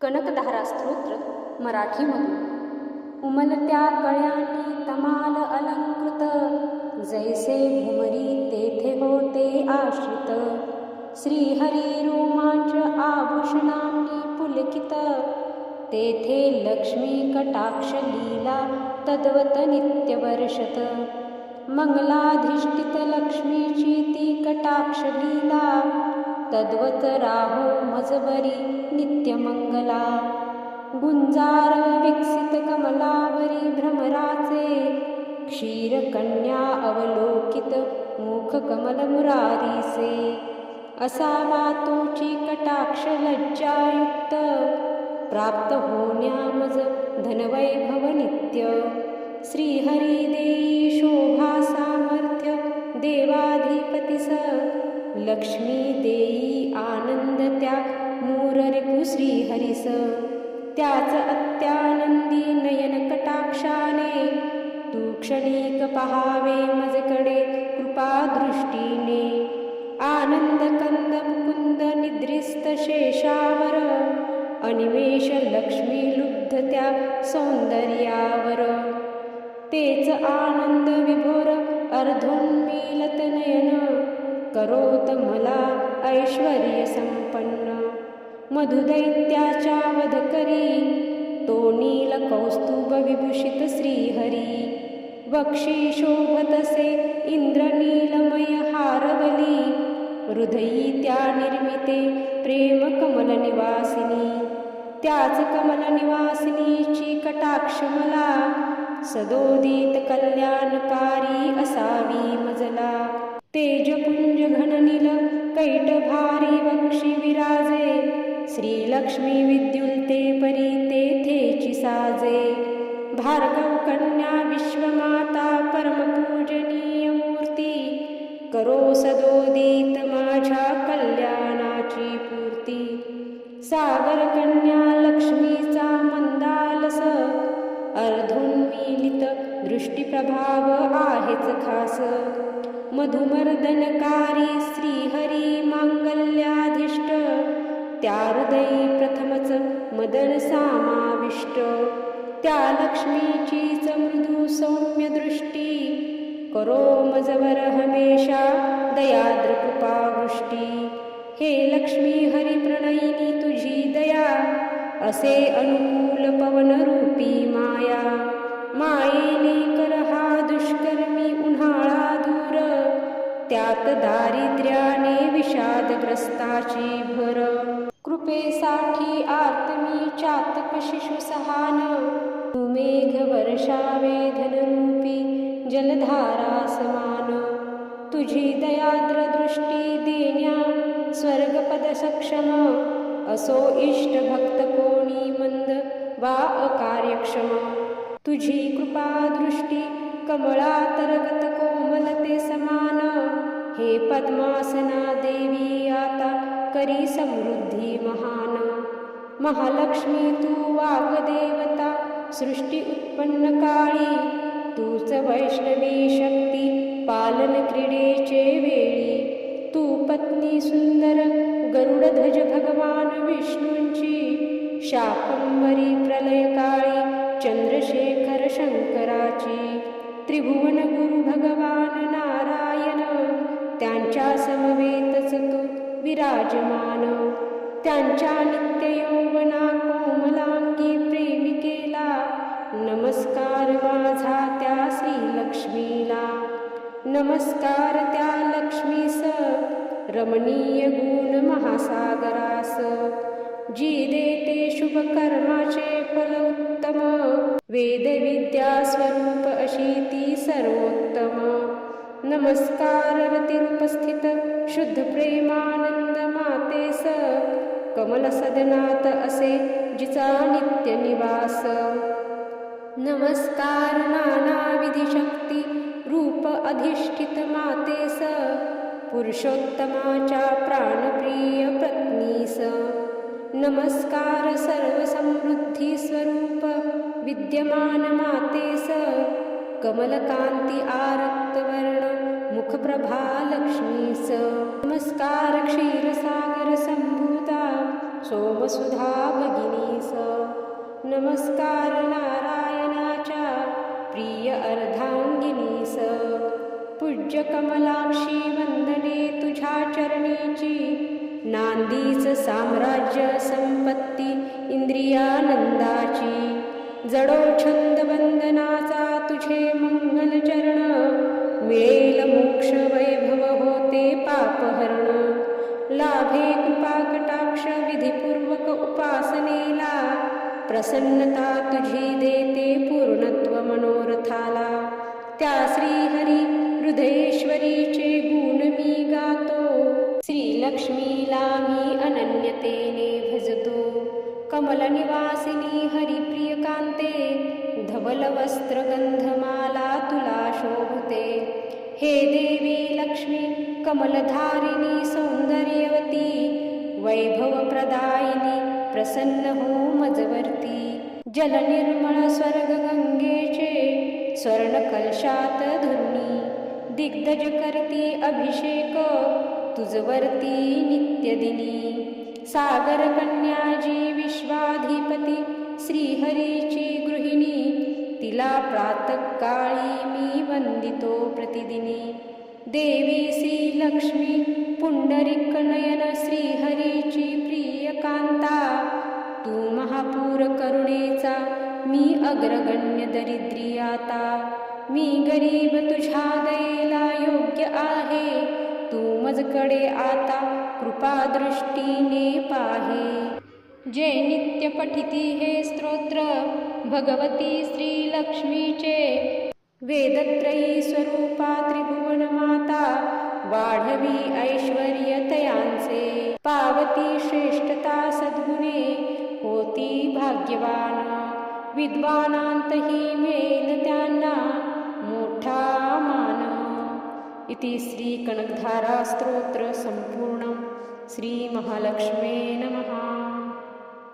कनकधारा स्तोत्र मराठीमधून. उमलत्या कळ्यांनी तमाल अलंकृत जैसे भुमरी तेथे होते आश्रित. श्रीहरी रोमांच आभूषणांनी पुलकित तेथे लक्ष्मी कटाक्ष लीला तद्वत नित्य वर्षत मंगलाधिष्ठित लक्ष्मीची ती कटाक्ष लीला तद्वत राहो मजबरी नित्यमंगला। गुंजार विकसित कमलावरी भ्रमराचे। क्षीरकन्या अवलोकित मुख कमल मुरारीसे असावा तोची कटाक्ष लज्जायुक्त। प्राप्त होण्या मज धनवैभव नित्य। श्रीहरिदेयी शोभा सामर्थ्य देवाधिपतीस। लक्ष्मी देई आनंद त्या मूररिपु श्रीहरीस. त्याच अत्यानंदी नयन कटाक्षाने तू क्षणिक पहावे मजकडे कृपादृष्टीने आनंद कंद मुकुंद निद्रिस्त शेषावर अनिमेष लक्ष्मी लुब्ध त्या सौंदर्यावर. तेच आनंद विभोर अर्धोन्मीलत नयन करोत मला ऐश्वर संपन्न. मधुदैत्याच्या वध करी तो नील कौस्तुभ विभूषित श्रीहरी. वक्षी शोभतसे इंद्रनीलमय हारवली हृदयी त्या निर्मिते प्रेम कमल निवासिनी. त्याच कमल निवासिनीची कटाक्ष मला सदोदित कल्याणकारी असावी मजला. तेजपुंज घननील कैट भारी वक्षी विराजे श्रीलक्ष्मी विद्युल्ते परी तेथेची साजे भार्गव कन्या विश्वमाता परमपूजनीय मूर्ती करो सदोदित माझ्या कल्याणाची पूर्ती सागर कन्या प्रथमच मदन समाविष्ट. त्या लक्ष्मीचीच मृदू सौम्य दृष्टी. करो मजवर हमेशा दयाद्र कृपावृष्टी हे लक्ष्मी हरी प्रणयिनी तुझी दया. असे अनुकूल पवन रूपी माया. मायेने कर हा दुष्कर त्यात दारिद्र्याने विषादग्रस्ताची भर. कृपेसाठी आत्मी चातक शिशु सहान मेघ वर्षावे धनरूपी जलधारा समान. तुझी दयाद्र दृष्टी देण्या स्वर्गपद सक्षम असो इष्ट भक्त कोणी मंद वा अकार्यक्षम. तुझी कृपा दृष्टी कमळातर्गत कोमलते समान. हे पद्मासना देवी आता करी समृद्धी महान. महालक्ष्मी तू वाग्देवता सृष्टी उत्पन्न काळी. तूच वैष्णवी शक्ती पालन क्रीडेचे वेळी. तू पत्नी सुंदर गरुडध्वज भगवान विष्णूंची. शाकंबरी प्रलयकाळी चंद्रशेखर शंकराची. त्रिभुवन गुरु भगवान त्यांच्या समवेतच तू विराजमान. त्यांच्या नित्य यौवना कोमलांगी प्रेमिकेला नमस्कार माझा त्या श्रीलक्ष्मीला नमस्कार त्या लक्ष्मीस रमणीय गुण महासागरास. जी देते शुभ कर्माचे फल उत्तम. वेदविद्या स्वरूप अशी ती सर्वोत्तम. नमस्कार रतिरूपस्थित शुद्ध प्रेमानंद मातेस कमल सदनात असे जिचा नित्य निवास. नमस्कार नानाविधी शक्ती रूप अधिष्ठित मातेस पुरुषोत्तमाच्या प्राणप्रिय पत्नीस नमस्कार सर्व समृद्धी स्वरूप विद्यमान कमलकान्ति आरक्तवर्ण मुखप्रभा स नमस्कार क्षीरसागर संभूता सोमसुधा स नमस्कार नारायणाच्या प्रिय अर्धांगिनीस। पूज्य कमलाक्षी वंदने तुझ्या चरणीची नांदीच साम्राज्य संपत्ती इंद्रियानंदाची। जडो छंद वंदनाचा तुझे मंगल चरण. मिळेल मोक्ष वैभव होते पापहरण. लाभे कृपाकटाक्ष विधिपूर्वक उपासनेला प्रसन्नता तुझी देते पूर्णत्व मनोरथाला. त्या श्रीहरी हृदयेश्वरीचे गुण मी गातो. श्रीलक्ष्मीला मी अनन्यतेने भजतो. कमलनिवासिनी हरिप्रियकान्ते धवलवस्त्रगन्धमाला धवल तुला शोभते। हे देवी लक्ष्मी कमलधारिणी सौंदर्यवती वैभवप्रदायिनी प्रसन्न हो मजवर्ती जलनिर्मळ स्वर्गगङ्गेचे स्वर्णकलशात धुनी। दिग्गज करती अभिषेक तुजवर्ती नित्यदिनी। सागरकन्याजी विश्वाधिपती श्रीहरीची गृहिणी तिला प्रातकाळी मी वंदितो प्रतिदिनी. देवी श्री लक्ष्मी पुंडरिक नयन श्रीहरीची प्रिय कांता तू महापूर करुणेचा मी अग्रगण्य दरिद्री आता मी गरीब तुझ्या दयेला योग्य आहे तू मजकडे आता कृपादृष्टीने पाहे. जे नित्य पठिती हे स्तोत्र भगवती श्रीलक्ष्मीचे. वेदत्रयी स्वरूपा त्रिभुवन माता वाढवी ऐश्वर्यतयांचे. पावती श्रेष्ठता सद्गुणे होती भाग्यवान. विद्वानांतही मिळेल त्यांना मोठा मान. इति श्री श्रीमहालक्ष्मी नमः।